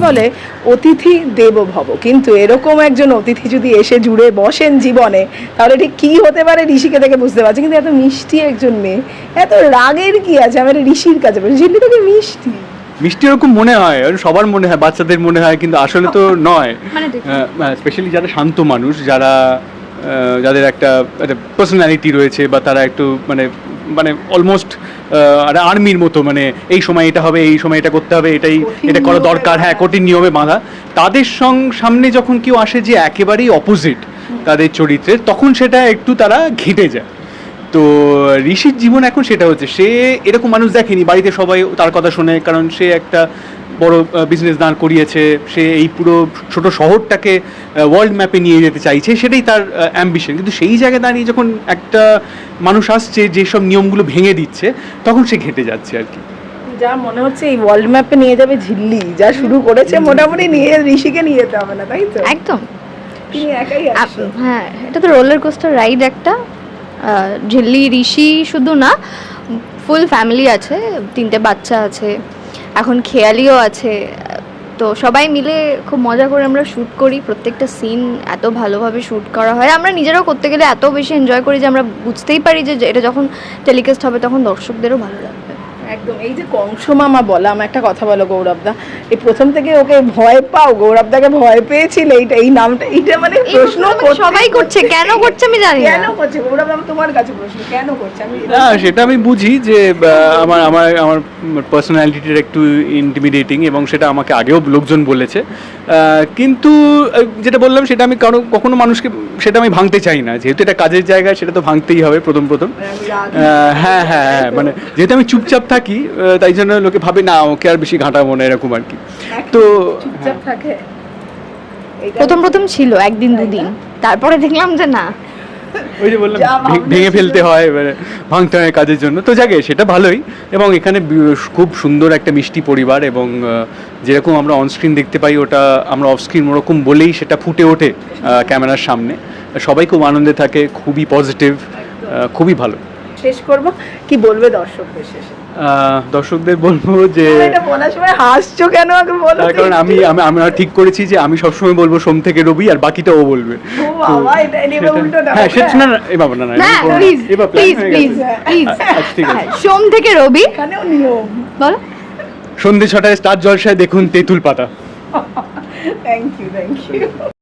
বলে অতিথি দেব ভব কিন্তু এরকম একজন অতিথি যদি এসে জুড়ে বসেন জীবনে তাহলে ঠিক কি হতে পারে ঋষিকে দেখে বুঝতে পারছি। কিন্তু এত মিষ্টি একজন মেয়ে এত রাগের কি আছে? আমি একটা ঋষির কাছে বলি ঝিল্লি থেকে মিষ্টি। মিষ্টি ওরকম মনে হয় আর সবার মনে হয় বাচ্চাদের মনে হয় কিন্তু আসলে তো নয়। মানে স্পেশালি যারা শান্ত মানুষ যারা আহ, যাদের একটা একটা পার্সোনালিটি রয়েছে বা তারা একটু মানে মানে অলমোস্ট আর্মির মতো মানে এই সময় এটা হবে এই সময় এটা করতে হবে এটাই এটা করা দরকার হ্যাঁ। কঠিন নিয়মে বাঁধা তাদের সং সামনে যখন কেউ আসে যে একেবারেই অপোজিট তাদের চরিত্রের তখন সেটা একটু তারা ঘেঁটে যায় তো ঋষির জীবন এখন সেটা হচ্ছে সে এরকম মানুষ দেখেনি বাড়িতে সবাই তার কথা শোনে কারণ সে একটা বড় বিজনেস দাঁড় করিয়েছে সে এই পুরো ছোট শহরটাকে ওয়ার্ল্ড ম্যাপে নিয়ে যেতে চাইছে সেটাই তার অ্যাম্বিশন কিন্তু সেই জায়গায় দাঁড়িয়ে যখন একটা মানুষ আসছে যেসব নিয়মগুলো ভেঙে দিচ্ছে তখন সে ঘেটে যাচ্ছে আর কি। যা মনে হচ্ছে এই ওয়ার্ল্ড ম্যাপে নিয়ে যাবে ঝিল্লি যা শুরু করেছে মোটামুটি নিয়ে ঋষিকে নিয়ে যেতে হবে না তাই তো? একদম। হ্যাঁ এটা তো রোলার কোস্টার রাইড একটা ঝিল্লি ঋষি শুধু না ফুল ফ্যামিলি আছে তিনটে বাচ্চা আছে। এখন খেয়ালিও আছে। তো সবাই মিলে খুব মজা করে আমরা শ্যুট করি। প্রত্যেকটা সিন এত ভালোভাবে শ্যুট করা হয়। আমরা নিজেরাও করতে গেলে এত বেশি এনজয় করি যে আমরা বুঝতেই পারি যে এটা যখন টেলিকাস্ট হবে তখন দর্শকদেরও ভালো লাগবে। একদম এই যে কংস মামা বলা আমার একটা কথা বলো গৌরবদা। এই প্রথম থেকে ওকে ভয় পাও গৌরবদাকে ভয় পেয়েছিলে এইটা এই নামটা এইটা মানে প্রশ্ন সবাই করছে কেন করছে আমি জানি কেন না করছে? গৌরব আমি তোমার কাছে প্রশ্ন কেন করছে? আমি না সেটা আমি বুঝি যে আমার আমার আমার পার্সোনালিটিটা একটু ইন্টিমিডেটিং এবং সেটা আমাকে আগেও লোকজন বলেছে। কিন্তু যেটা বললাম সেটা আমি কারও কখনো মানুষকে সেটা আমি ভাঙতে চাই না। যেহেতু এটা কাজের জায়গা সেটা তো ভাঙতেই হবে প্রথম প্রথম। হ্যাঁ হ্যাঁ হ্যাঁ মানে যেহেতু আমি চুপচাপ থাকি আহ, তাই জন্য লোকে ভাবে না ওকে আর বেশি ঘাঁটাবো না এরকম আর কি। তো থাকে। এইটা প্রথম প্রথম ছিল একদিন দুদিন। তারপরে দেখলাম যে না। ওই যে বললাম ভেঙে ফেলতে হয় এবারে ভাঙতে হয় কাজের জন্য। তো জাগে সেটা ভালোই। এবং এখানে খুব সুন্দর একটা মিষ্টি পরিবার এবং যেরকম আমরা অনস্ক্রিন দেখতে পাই ওটা আমরা অফস্ক্রিন ওরকম বলেই সেটা ফুটে ওঠে ক্যামেরার সামনে। সবাই খুব আনন্দে থাকে খুবই পজিটিভ খুবই ভালো। শেষ করব। কি বলবে দর্শকদের শেষে? দর্শকদের বলব যে বলার সময় হাসছো কেন? আগে বলো তার কারণ আমি আমরা ঠিক করেছি যে আমি সবসময় বলব সোম থেকে রবি আর বাকিটা ও বলবে। হ্যাঁ। সেটা না এ বাবা না না। প্লিজ প্লিজ প্লিজ সোম থেকে রবি। বলো। সন্ধে ছটায় স্টার জলসায় দেখুন তেঁতুল পাতা। Thank you thank you